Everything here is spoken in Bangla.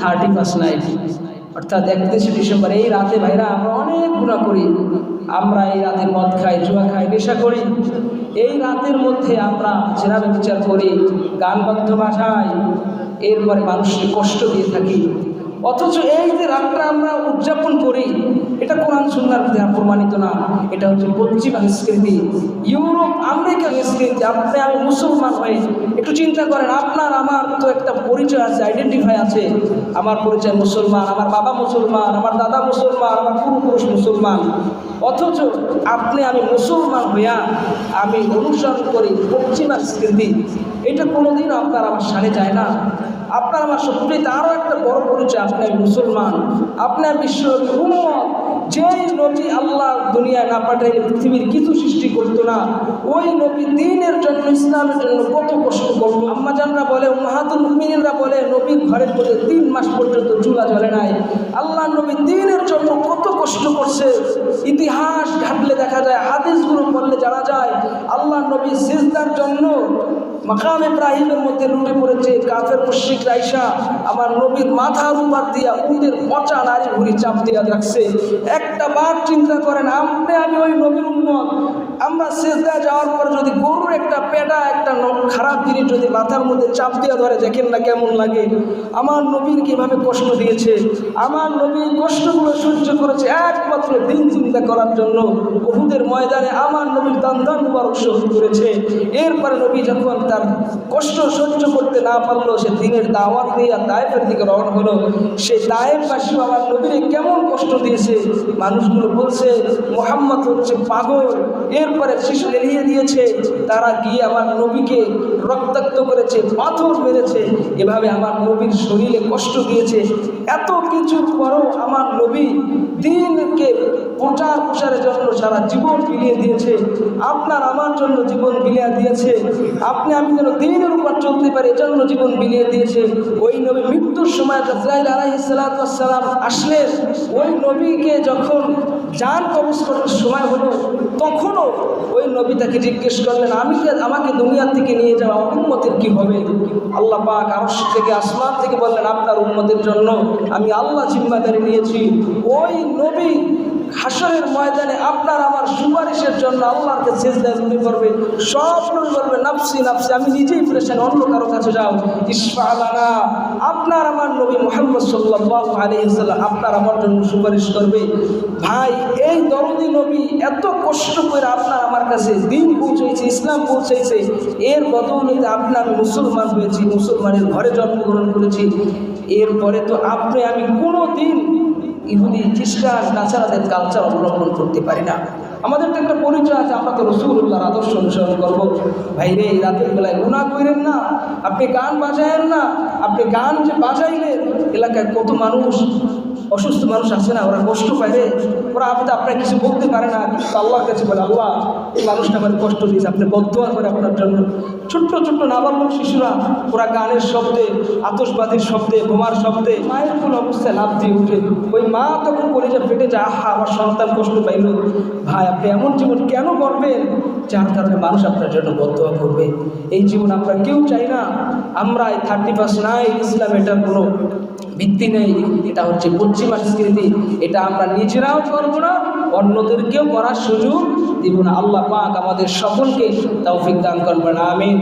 থার্টি ফার্স্ট নাইট অর্থাৎ একত্রিশে ডিসেম্বর, এই রাতে ভাইরা আমরা অনেক গুণা করি। আমরা এই রাতে মদ খাই, জুয়া খাই, নেশা করি। এই রাতের মধ্যে আমরা জেনাবে বিচার করি গানবদ্ধ ভাষায় এরপরে মানুষকে কষ্ট দিয়ে থাকি। অথচ এই যে রাতটা আমরা উদযাপন করি এটা কোরআন সুন্দর প্রমাণিত না। এটা হচ্ছে পশ্চিমা সংস্কৃতি। ইউরোপ, আমেরিকা সংস্কৃতি। আপনি আমি মুসলমান হয়ে একটু চিন্তা করেন, আপনার, আমার তো একটা পরিচয় আছে আইডেন্টিফাই আছে। আমার পরিচয় মুসলমান, আমার বাবা মুসলমান, আমার দাদা মুসলমান, আমার পূর্বপুরুষ মুসলমান। অথচ আপনি, আমি মুসলমান হইয়া আমি অনুসরণ করি পশ্চিমা সংস্কৃতি। এটা কোনোদিন আপনার আমার সানে যায় না। আপনার আমার সত্যিতে আরও একটা বড় পরিচয়, আপনি মুসলমান। আপনার বিশ্ব উম্মত। যেই নবী আল্লাহ দুনিয়ায় না পাঠাইলে পৃথিবীর কিছু সৃষ্টি করতো না, ওই নবী দিনের জন্য ইসলামের জন্য কত কষ্ট করব আম্মাজানরা বলে মাহাতুল মিনিনরা বলে নবীর ঘরের মধ্যে তিন মাস পর্যন্ত চুলা জ্বলে নাই। আল্লাহ নবী দিনের জন্য কত কষ্ট করছে। ইতিহাস ঘাটলে দেখা যায়, হাদিসগুলো পড়লে জানা যায় আল্লাহ নবী সিজদার জন্য মাকাম ইব্রাহিমের মধ্যে লুটে পড়েছে, কাফের মুশিক রাইসা আমার নবীর মাথা উপর দিয়া উটের পচা নারী ভুড়ি চাপ দিয়া রাখছে। একটা বার চিন্তা করেন আপনি আমি ওই আমরা সেজদা যাওয়ার পর যদি গরুর একটা পেটা, একটা খারাপ জিনিস যদি মাথার মধ্যে চাপ দিয়া ধরে দেখেন না কেমন লাগে, আমার নবীর কীভাবে কষ্ট দিয়েছে? আমার নবী কষ্টগুলো সহ্য করেছে একমাত্র দিন চিন্তা করার জন্য। বহুদের ময়দানে আমার নবীর দান দান মুবারক শহীদ করেছে। এরপরে নবী যখন তার কষ্ট সহ্য করতে না পারল, সে দিনের দাওয়াত নিয়ে দায়েফের দিকে রওনা হলো। সে দায়েফবাসী আমার নবীরে কেমন কষ্ট দিয়েছে? মানুষগুলো বলছে, মোহাম্মদ হচ্ছে পাগল। এরপরে শিশু এড়িয়ে দিয়েছে, তারা গিয়ে আমার নবীকে রক্তাক্ত করেছে, পাথর মেরেছে। এভাবে আমার নবীর শরীরে কষ্ট দিয়েছে। এত কিছুর পরও আমার নবী। দিনকে প্রচার প্রসারের জন্য সারা জীবন বিলিয়ে দিয়েছে। আপনার আমার জন্য জীবন বিলিয়ে দিয়েছে। আপনি, আমি যেন দিনের উপর চলতে পারি এজন্য জীবন বিলিয়ে দিয়েছে। ওই নবী মৃত্যুর সময় জাজরাইল আলাইসালাম আসলেন। ওই নবীকে যখন যান কবজ করার সময় হলো, তখনও ওই নবী তাকে জিজ্ঞেস করলেন, আমি আমাকে দুনিয়ার থেকে নিয়ে যাওয়া উন্মতের কি হবে? আল্লাহ পাক আরশ থেকে আসমান থেকে বললেন, আপনার উন্মতের জন্য আমি আল্লাহ জিম্মাদারি নিয়েছি। ওই নবী হাসরের ময়দানে আপনার আমার সুপারিশের জন্য আল্লাহকে সেজদা মনে করবে। সব নবী বলবে, নাফসি নাফসি, আমি নিজেই প্রেশান অন্য কারও কাছে যাও। ইসফালানা আপনার আমার নবী মোহাম্মদ সাল্লাহ আলিয়াল্লাম আপনার আমার জন্য সুপারিশ করবে। ভাই এই দরদি নবী এত কষ্ট করে আপনার আমার কাছে দিন পৌঁছেছে ইসলাম পৌঁছেছে এর বদৌলতে আপনি আমি মুসলমান হয়েছি, মুসলমানের ঘরে জন্মগ্রহণ করেছি। এরপরে তো আপনি, আমি কোনো দিন ইহুদি, খ্রিস্টান তাছাড়াদের কালচার অবলম্বন করতে পারি না। আমাদের তো একটা পরিচয় আছে, আমরা তো রসুল্লাহর আদর্শ অনুসরণ করব। ভাই রে রাতের বেলায় গুণা করেন না, আপনি গান বাজায়েন না, আপনি গান যে বাজাইলেন, এলাকায় কত মানুষ অসুস্থ মানুষ আছে না, ওরা কষ্ট রে ওরা আপনি আপনার কিছু বলতে পারে না, কিন্তু আল্লাহর কাছে বলে, আল্লাহ, এই মানুষটা আমার কষ্ট দিয়েছে, আপনি বদোয়া করে আপনার জন্য। ছোট্ট ছোট্ট নাবালক শিশুরা, ওরা গানের শব্দে আতসবাদীর শব্দে, বোমার শব্দে, মায়ের কোন অবস্থায় লাভ দিয়ে উঠে। ওই মা তখন কলেজে ফেটে যায়, আহা, আমার সন্তান কষ্ট পাইল। ভাই, আপনি এমন জীবন কেন করবেন যার কারণে মানুষ আপনার জন্য বদোয়া করবে? এই জীবন আমরা কেউ চাই না। আমরা এই থার্টি পার্সেন্ট নাইট ইসলাম এটার কোনো ভিত্তি নেই, এটা হচ্ছে পশ্চিমা সংস্কৃতি, এটা আমরা নিজেরাও করব না, অন্যদেরকেও করার সুযোগ দিব না। আল্লাহ পাক আমাদের সকলকে তৌফিক দান করবেন, আমিন।